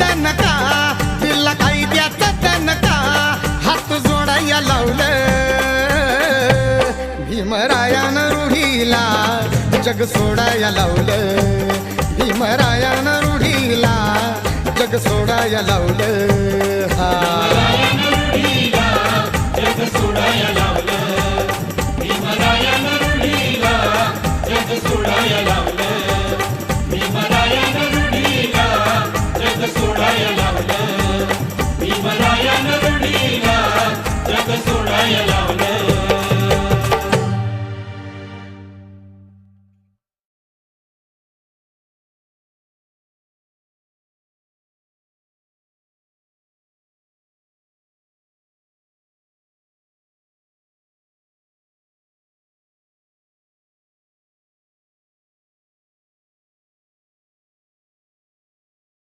दणका दिला कायद्याचा दणका हात जोडाया लावलं भीमरायानं रुढीला जग सोडाया लावलं. भीमरायानं रुढीला जग सोडाया लावलं. हा. Ayala.